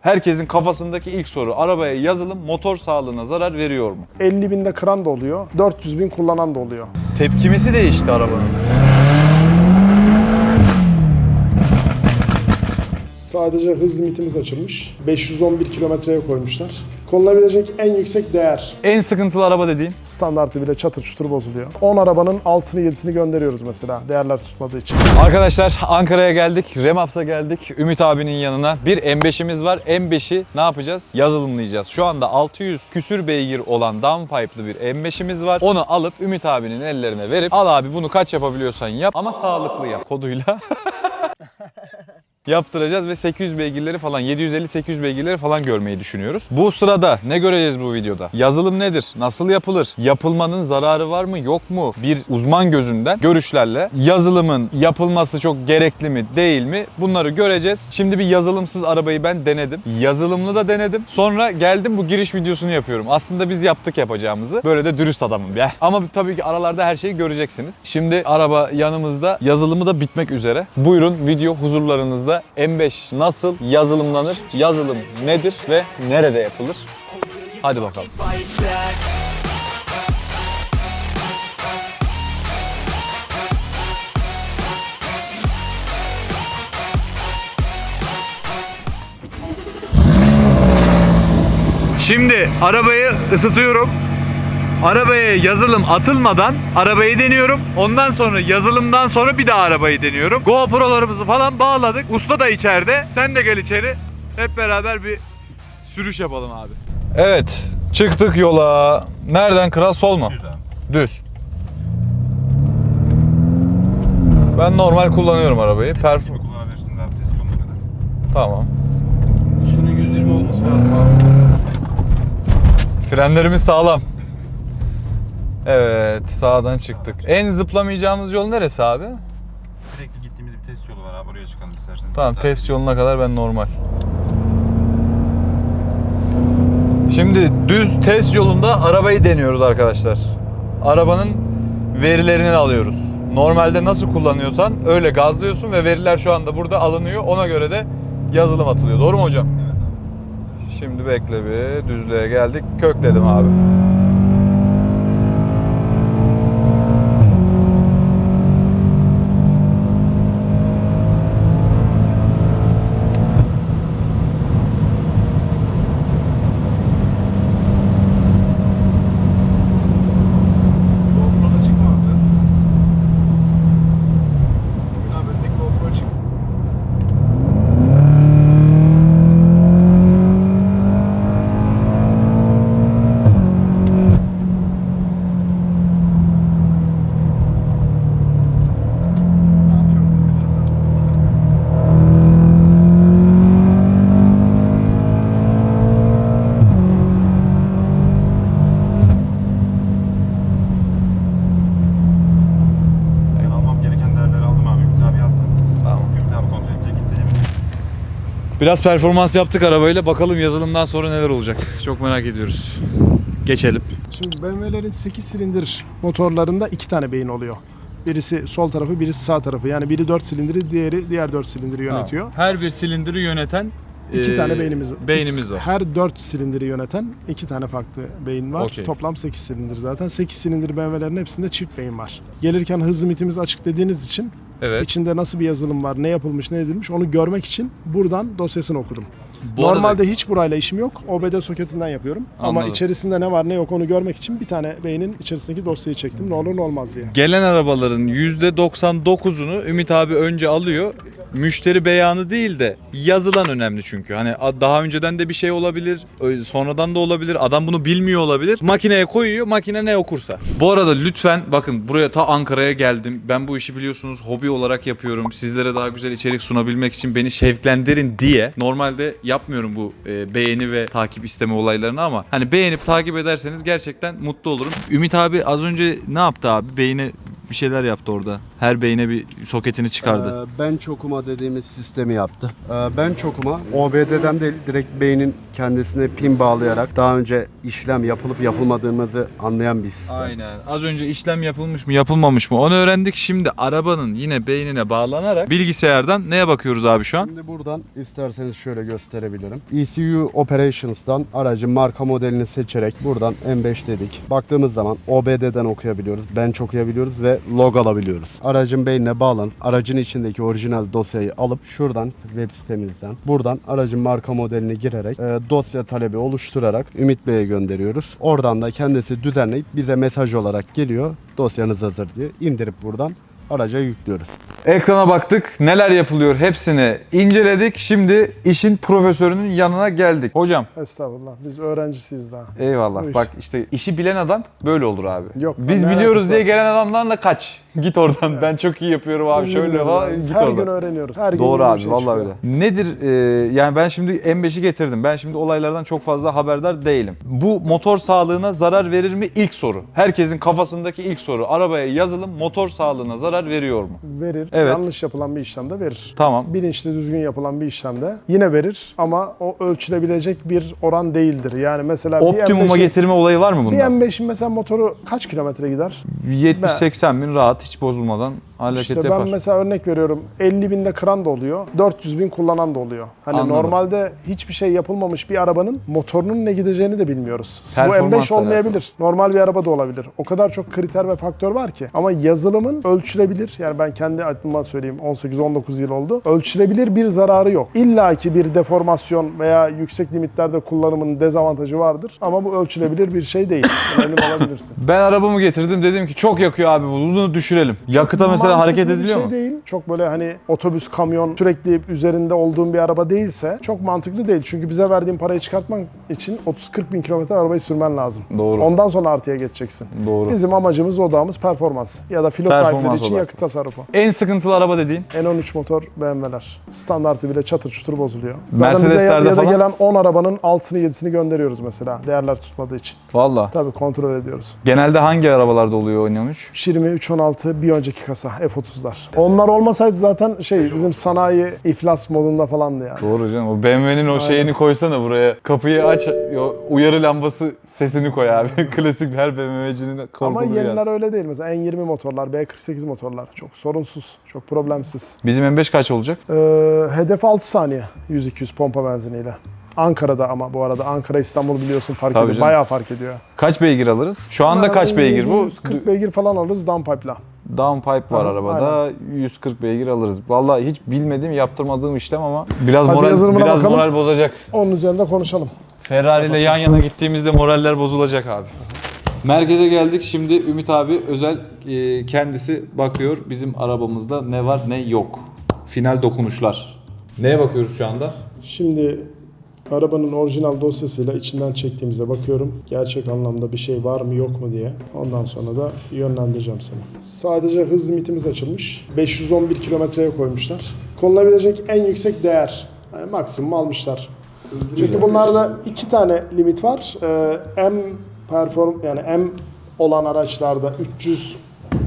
Herkesin kafasındaki ilk soru. Arabaya yazılım motor sağlığına zarar veriyor mu? 50 binde kıran da oluyor, 400 bin kullanan da oluyor. Tepkimesi değişti arabanın. Sadece hız limitimiz açılmış. 511 kilometreye koymuşlar. Konulabilecek en yüksek değer. En sıkıntılı araba dediğin? Standartı bile çatır çutur bozuluyor. 10 arabanın 6'sını 7'sini gönderiyoruz mesela değerler tutmadığı için. Arkadaşlar Ankara'ya geldik, Remaps'a geldik. Ümit abinin yanına bir M5'imiz var. M5'i ne yapacağız? Yazılımlayacağız. Şu anda 600 küsür beygir olan downpipe'lı bir M5'imiz var. Onu alıp Ümit abinin ellerine verip al abi bunu kaç yapabiliyorsan yap ama sağlıklı yap koduyla. yaptıracağız ve 800 beygirleri falan 750-800 beygirleri falan görmeyi düşünüyoruz. Bu sırada ne göreceğiz bu videoda? Yazılım nedir? Nasıl yapılır? Yapılmanın zararı var mı yok mu? Bir uzman gözünden görüşlerle yazılımın yapılması çok gerekli mi değil mi? Bunları göreceğiz. Şimdi bir yazılımsız arabayı ben denedim. Yazılımlı da denedim. Sonra geldim bu giriş videosunu yapıyorum. Aslında biz yaptık yapacağımızı. Böyle de dürüst adamım ya. Ama tabii ki aralarda her şeyi göreceksiniz. Şimdi araba yanımızda yazılımı da bitmek üzere. Buyurun video huzurlarınızda M5 nasıl yazılımlanır? Yazılım nedir ve nerede yapılır? Hadi bakalım. Şimdi arabayı ısıtıyorum. Arabaya yazılım atılmadan arabayı deniyorum. Ondan sonra yazılımdan sonra bir daha arabayı deniyorum. GoPro'larımızı falan bağladık. Usta da içeride. Sen de gel içeri. Hep beraber bir sürüş yapalım abi. Evet. Çıktık yola. Nereden kral sol mu? Düz. Ben normal kullanıyorum arabayı. Perf Gibi kullanabilirsiniz abi test yoluna kadar. tamam. Şunun 120 olması lazım abi. Frenlerimiz sağlam. Evet, sağdan çıktık. En zıplamayacağımız yol neresi abi? Sürekli gittiğimiz bir test yolu var abi oraya çıkalım isterseniz. Tamam, Takip test yoluna kadar ben normal. Şimdi düz test yolunda arabayı deniyoruz arkadaşlar. Arabanın verilerini alıyoruz. Normalde nasıl kullanıyorsan öyle gazlıyorsun ve veriler şu anda burada alınıyor. Ona göre de yazılım atılıyor. Doğru mu hocam? Evet abi. Şimdi bekle bir düzlüğe geldik. Kökledim abi. GoPro'da çıkma abi. Emin abi öndeki GoPro çık. Ne yapıyorum mesela sen söyle. Ben almam gereken değerleri aldım abi. Ümit abi yaptım. Tamam. Ümit abi kontrol edecek istediğimiz. Biraz performans yaptık arabayla. Bakalım yazılımdan sonra neler olacak. Çok merak ediyoruz. Geçelim. Şimdi BMW'lerin 8 silindir motorlarında iki tane beyin oluyor. Birisi sol tarafı, birisi sağ tarafı. Yani biri 4 silindiri, diğeri diğer 4 silindiri yönetiyor. Her bir silindiri yöneten İki e, tane beynimiz beynimiz var. Her 4 silindiri yöneten iki tane farklı beyin var. Okey. Toplam 8 silindir zaten. 8 silindir BMW'lerin hepsinde çift beyin var. Gelirken hız limitimiz açık dediğiniz için Evet. içinde nasıl bir yazılım var, ne yapılmış, ne edilmiş onu görmek için buradan dosyasını okudum. Bu arada- Normalde hiç burayla işim yok. OBD soketinden yapıyorum. Ama Anladım. içerisinde ne var ne yok onu görmek için bir tane beynin içerisindeki dosyayı çektim. Ne olur ne olmaz diye. Gelen arabaların %99'unu Ümit abi önce alıyor. Müşteri beyanı değil de yazılan önemli çünkü. Hani daha önceden de bir şey olabilir, sonradan da olabilir. Adam bunu bilmiyor olabilir. Makineye koyuyor, makine ne okursa. Bu arada lütfen bakın buraya ta Ankara'ya geldim. Ben bu işi biliyorsunuz hobi olarak yapıyorum. Sizlere daha güzel içerik sunabilmek için beni şevklendirin diye. Normalde yapmıyorum bu e, beğeni ve takip isteme olaylarını ama hani beğenip takip ederseniz gerçekten mutlu olurum. Ümit abi az önce ne yaptı abi? Beğeni bir şeyler yaptı orada. Her beyine bir soketini çıkardı. Ee, bench okuma dediğimiz sistemi yaptı. Ee, bench okuma OBD'den değil direkt beynin kendisine pin bağlayarak daha önce işlem yapılıp yapılmadığımızı anlayan bir sistem. Aynen. Az önce işlem yapılmış mı yapılmamış mı onu öğrendik. Şimdi arabanın yine beynine bağlanarak bilgisayardan neye bakıyoruz abi şu an? Şimdi buradan isterseniz şöyle gösterebilirim. ECU Operations'tan aracın marka modelini seçerek buradan M5 dedik. Baktığımız zaman OBD'den okuyabiliyoruz, bench okuyabiliyoruz ve log alabiliyoruz. Aracın beynine bağlanıp aracın içindeki orijinal dosyayı alıp şuradan web sitemizden buradan aracın marka modelini girerek e, dosya talebi oluşturarak Ümit Bey'e gönderiyoruz. Oradan da kendisi düzenleyip bize mesaj olarak geliyor. Dosyanız hazır diye indirip buradan araca yüklüyoruz. Ekrana baktık. Neler yapılıyor hepsini inceledik. Şimdi işin profesörünün yanına geldik. Hocam Estağfurullah. Biz öğrencisiyiz daha. eyvallah. Bu iş. Bak işte işi bilen adam böyle olur abi. Yok, Biz biliyoruz diye gelen adamdan da kaç. Git oradan. Ben çok iyi yapıyorum abi. Şöyle Bilmiyorum falan. yani. Git Her oradan. gün öğreniyoruz. Her gün Doğru yeni bir abi şey vallahi çıkıyor. öyle. Nedir e, yani ben şimdi M5'i getirdim. Ben şimdi olaylardan çok fazla haberdar değilim. Bu motor sağlığına zarar verir mi? İlk soru. Herkesin kafasındaki ilk soru. Arabaya yazılım motor sağlığına zarar veriyor mu? Verir. Evet. Yanlış yapılan bir işlemde verir. Tamam. Bilinçli düzgün yapılan bir işlemde yine verir ama o ölçülebilecek bir oran değildir. Yani mesela Optimuma bir M5'in getirme olayı var mı bir bunda? M5'in mesela motoru kaç kilometre gider? 70-80 bin rahat hiç bozulmadan hareket İşte yapar. ben mesela örnek veriyorum 50 binde kıran da oluyor, 400 bin kullanan da oluyor. Hani Anladım. normalde hiçbir şey yapılmamış bir arabanın motorunun ne gideceğini de bilmiyoruz. Bu Performansla M5 olmayabilir. Normal bir araba da olabilir. O kadar çok kriter ve faktör var ki. Ama yazılımın ölçülebilir. Yani ben kendi aklımdan söyleyeyim 18-19 yıl oldu. Ölçülebilir bir zararı yok. İlla ki bir deformasyon veya yüksek limitlerde kullanımının dezavantajı vardır. Ama bu ölçülebilir bir şey değil. Emin olabilirsin. Ben arabamı getirdim dedim ki çok yakıyor abi bunu düşürelim. Yakıta mesela Mantıklı hareket bir ediliyor şey mu? değil. Çok böyle hani otobüs, kamyon sürekli üzerinde olduğum bir araba değilse çok mantıklı değil. Çünkü bize verdiğin parayı çıkartmak için 30-40 bin kilometre arabayı sürmen lazım. Doğru. Ondan sonra artıya geçeceksin. Doğru. Bizim amacımız, odağımız performans. Ya da filo Performans sahipleri için odaklı. yakıt tasarrufu. En sıkıntılı araba dediğin? N13 motor BMW'ler. Standartı bile çatır çutur bozuluyor. Mercedeslerde Zaten bize falan? gelen 10 arabanın 6'sını 7'sini gönderiyoruz mesela. Değerler tutmadığı için. Valla. Tabii kontrol ediyoruz. Genelde hangi arabalarda oluyor o N13? 20 316 bir önceki kasa F30'lar. Onlar olmasaydı zaten şey bizim sanayi iflas modunda falandı yani. Doğru canım. O BMW'nin o şeyini koysana buraya. Kapıyı aç, o uyarı lambası sesini koy abi. Klasik her BMW'cinin Ama korkulu yeniler biraz. öyle değil. Mesela N20 motorlar, B48 motorlar çok sorunsuz, çok problemsiz. Bizim M5 kaç olacak? Ee, hedef 6 saniye 100-200 pompa benziniyle. Ankara'da ama bu arada Ankara İstanbul biliyorsun fark Tabii ediyor. canım. Bayağı fark ediyor. Kaç beygir alırız? Şu anda kaç beygir bu? 140 beygir falan alırız downpipe'la. Downpipe var Aha, arabada. 140 beygir alırız. Vallahi hiç bilmediğim, yaptırmadığım işlem ama biraz Hadi moral yazılımına biraz bakalım. moral bozacak. Onun üzerinde konuşalım. Ferrari ile yan yana gittiğimizde moraller bozulacak abi. Merkeze geldik. Şimdi Ümit abi özel e, kendisi bakıyor bizim arabamızda ne var ne yok. Final dokunuşlar. Neye bakıyoruz şu anda? Şimdi arabanın orijinal dosyasıyla içinden çektiğimize bakıyorum. Gerçek anlamda bir şey var mı yok mu diye. Ondan sonra da yönlendireceğim seni. Sadece hız limitimiz açılmış. 511 kilometreye koymuşlar. Konulabilecek en yüksek değer. Yani maksimum almışlar. Çünkü bunlarda iki tane limit var. Ee, M perform yani M olan araçlarda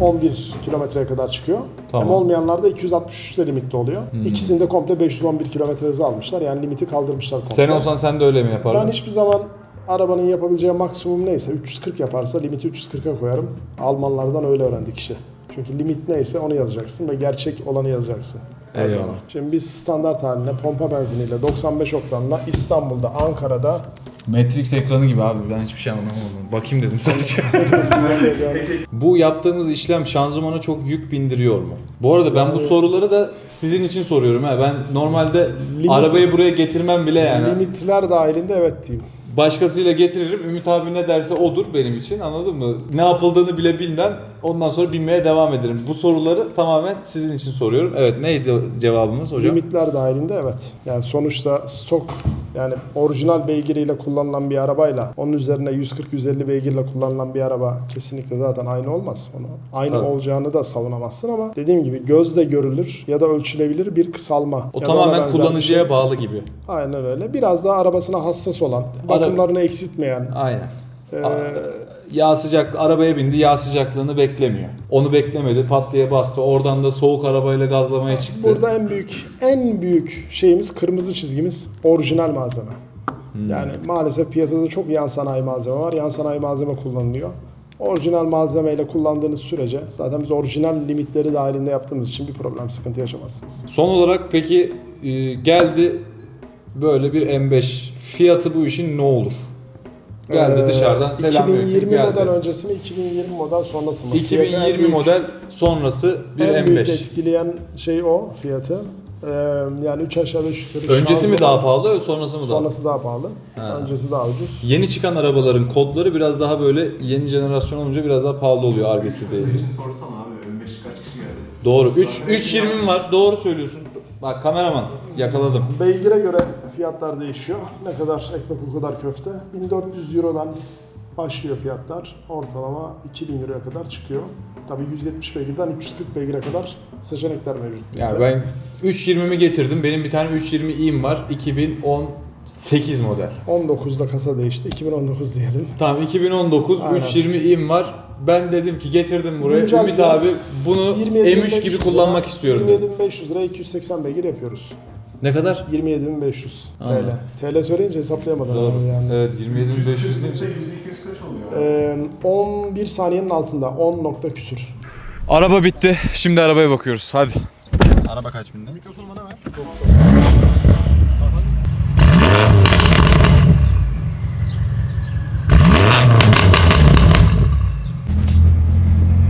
311 kilometreye kadar çıkıyor. Tamam. M olmayanlarda 263 de limitli oluyor. İkisini de komple 511 kilometre hızı almışlar. Yani limiti kaldırmışlar komple. Sen olsan sen de öyle mi yapardın? Ben hiçbir zaman arabanın yapabileceği maksimum neyse 340 yaparsa limiti 340'a koyarım. Almanlardan öyle öğrendik işi. Çünkü limit neyse onu yazacaksın ve gerçek olanı yazacaksın. Eyvallah. Şimdi biz standart haline pompa benziniyle 95 oktanla İstanbul'da, Ankara'da Matrix ekranı gibi abi ben hiçbir şey anlamadım. Bakayım dedim sadece. bu yaptığımız işlem şanzımana çok yük bindiriyor mu? Bu arada ben bu soruları da sizin için soruyorum ha. Ben normalde Limit- arabayı buraya getirmem bile yani. limitler dahilinde evet diyeyim. Başkasıyla getiririm. Ümit abi ne derse odur benim için. Anladın mı? Ne yapıldığını bile bilmem. Ondan sonra binmeye devam ederim. Bu soruları tamamen sizin için soruyorum. Evet neydi cevabımız hocam? Limitler dahilinde evet. Yani sonuçta stok yani orijinal beygiriyle kullanılan bir arabayla onun üzerine 140-150 beygirle kullanılan bir araba kesinlikle zaten aynı olmaz. Onu aynı Tabii. olacağını da savunamazsın ama dediğim gibi gözle görülür ya da ölçülebilir bir kısalma. O ya tamamen kullanıcıya şey. bağlı gibi. Aynen öyle. Biraz daha arabasına hassas olan, bakımlarını eksiltmeyen, Aynen. e, yağ sıcak arabaya bindi yağ sıcaklığını beklemiyor. Onu beklemedi pat diye bastı. Oradan da soğuk arabayla gazlamaya çıktı. Burada en büyük en büyük şeyimiz kırmızı çizgimiz orijinal malzeme. Yani maalesef piyasada çok yan sanayi malzeme var. Yan sanayi malzeme kullanılıyor. Orijinal malzemeyle kullandığınız sürece zaten biz orijinal limitleri dahilinde yaptığımız için bir problem, sıkıntı yaşamazsınız. Son olarak peki e, geldi böyle bir M5 fiyatı bu işin ne olur? Geldi Ee, dışarıdan selam 2020 geldi. model öncesi mi, 2020 model sonrası mı? Fiyatı en 2020 büyük- model sonrası bir en büyük M5. etkileyen şey o fiyatı. Ee, yani 3 aşağı 5 yukarı. Öncesi mi daha pahalı, sonrası mı daha? Sonrası daha pahalı. Ha. Öncesi daha ucuz. Yeni çıkan arabaların kodları biraz daha böyle yeni jenerasyon olunca biraz daha pahalı oluyor argesi değil. Senin sorsana abi M5 kaç kişi geldi? Doğru. 3 320 var. Doğru söylüyorsun. Bak kameraman yakaladım. Beygire göre fiyatlar değişiyor. Ne kadar ekmek o kadar köfte. 1400 Euro'dan başlıyor fiyatlar. Ortalama 2000 Euro'ya kadar çıkıyor. Tabii 170 beygirden 340 beygire kadar seçenekler mevcut bizde. Yani ben 320'mi getirdim. Benim bir tane 320i'm var. 2018 model. 19'da kasa değişti. 2019 diyelim. Tamam 2019 Aynen. 320i'm var. Ben dedim ki getirdim buraya. Güncel Ümit abi bunu 27.500 M3 gibi kullanmak lira, istiyorum dedim. 27.500 lira 280 beygir yapıyoruz. Ne kadar? 27.500 Anladım. TL. TL söyleyince hesaplayamadım. Doğru. Yani. Evet 27.500 deyince. %200 kaç oluyor? Ee, 11 saniyenin altında 10 nokta küsür. Araba bitti. Şimdi arabaya bakıyoruz. Hadi. Araba kaç binde? Mikrofonu bana ver.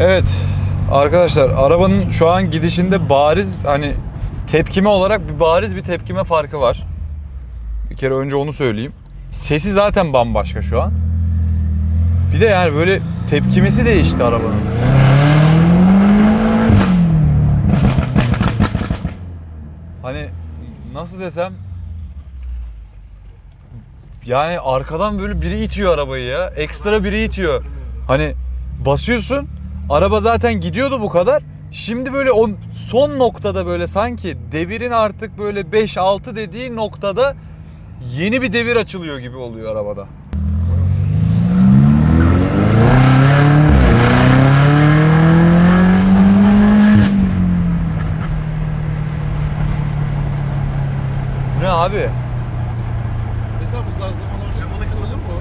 Evet arkadaşlar arabanın şu an gidişinde bariz hani tepkime olarak bir bariz bir tepkime farkı var. Bir kere önce onu söyleyeyim. Sesi zaten bambaşka şu an. Bir de yani böyle tepkimesi değişti arabanın. Hani nasıl desem yani arkadan böyle biri itiyor arabayı ya. Ekstra biri itiyor. Hani basıyorsun araba zaten gidiyordu bu kadar. Şimdi böyle o son noktada böyle sanki devirin artık böyle 5-6 dediği noktada yeni bir devir açılıyor gibi oluyor arabada. Bu ne abi? Mesela bu gazlamalar camına kalır mı?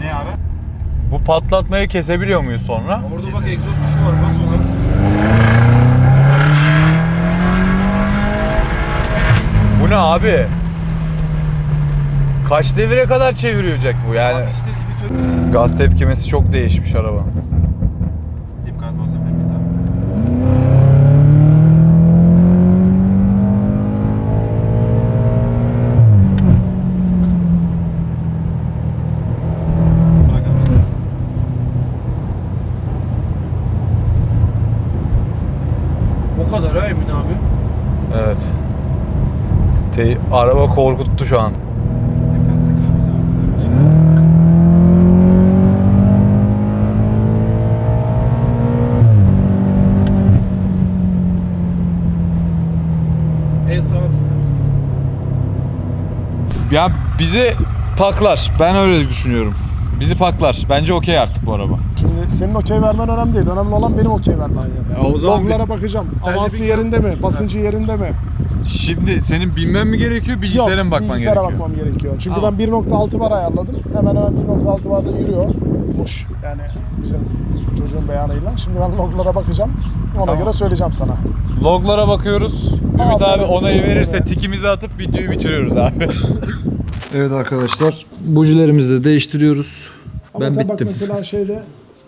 Ne abi? Bu patlatmayı kesebiliyor muyuz sonra? Orada bak egzoz tuşu var bas ona. Bu ne abi? Kaç devire kadar çevirecek bu yani? İşte bir tür. Gaz tepkimesi çok değişmiş araba. Dip gaz basabilir miyiz abi? Bırakabilirsin. O kadar ha Emin abi. Evet. Te- araba korkuttu şu an. Ya bizi paklar. Ben öyle düşünüyorum. Bizi paklar. Bence okey artık bu araba. Şimdi senin okey vermen önemli değil. Önemli olan benim okey vermem. o zaman Loglara bakacağım. Avansı yerinde mi? Basıncı yerinde mi? Şimdi senin bilmem mi gerekiyor, bilgisayara Yok, mı bakman bilgisayara gerekiyor? bakmam gerekiyor. Çünkü Tamam. ben 1.6 var ayarladım. Hemen hemen 1.6 barda yürüyormuş. Yani bizim çocuğun beyanıyla. Şimdi ben loglara bakacağım. Ona Tamam. göre söyleyeceğim sana. Loglara bakıyoruz. Ümit Aferin abi onayı sana. verirse tikimizi atıp videoyu bitiriyoruz abi. Evet arkadaşlar. Bujilerimizi de değiştiriyoruz. Ama ben tabii bittim. bak mesela şeyde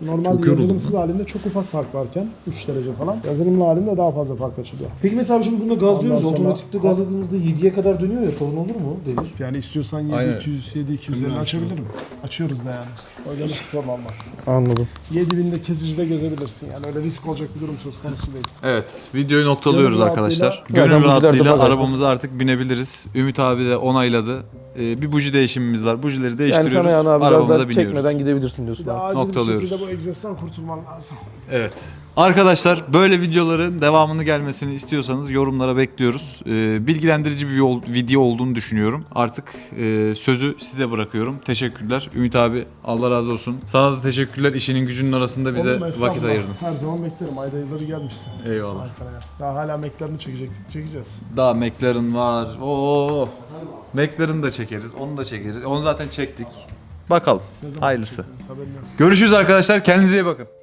normal Çok yazılımsız halinde çok ufak fark varken 3 derece falan. Yazılımlı halinde daha fazla fark açılıyor. Peki mesela şimdi bunda gazlıyoruz. Ondan sonra- Otomatikte gazladığımızda 7'ye kadar dönüyor ya sorun olur mu devir? Yani istiyorsan 7 Aynen. 200 7 250 açabilirim. Açıyoruz da yani. Öyle bir sorun olmaz. Anladım. 7000'de kesicide gezebilirsin yani öyle risk olacak bir durum söz konusu değil. Evet, videoyu noktalıyoruz Gönül arkadaşlar. rahatlığıyla- Gönül Zaten bujiler de rahatlığıyla bagajda. arabamıza artık binebiliriz. Ümit abi de onayladı. Ee, bir buji değişimimiz var. Bujileri Yani değiştiriyoruz. sana yani abi arabamıza gazdan biniyoruz. çekmeden gidebilirsin diyorsun abi. acil bir Noktalıyoruz. şekilde bu egzozdan kurtulman lazım. Evet. Arkadaşlar böyle videoların devamını gelmesini istiyorsanız yorumlara bekliyoruz. Ee, bilgilendirici bir yol- video olduğunu düşünüyorum. Artık e, sözü size bırakıyorum. Teşekkürler. Ümit abi Allah razı olsun. Sana da teşekkürler. İşinin gücünün arasında bize Oğlum, vakit ayırdın. Her zaman beklerim. Ayda yılları gelmişsin. Eyvallah. Ankara'ya. Daha hala Mac'lerini çekecektik. Çekeceğiz. Daha McLaren var. Oo. McLaren da çekeriz. Onu da çekeriz. Onu zaten çektik. Bakalım. Hayırlısı. çekeceğiz? Haberin yok. Görüşürüz arkadaşlar. Kendinize iyi bakın.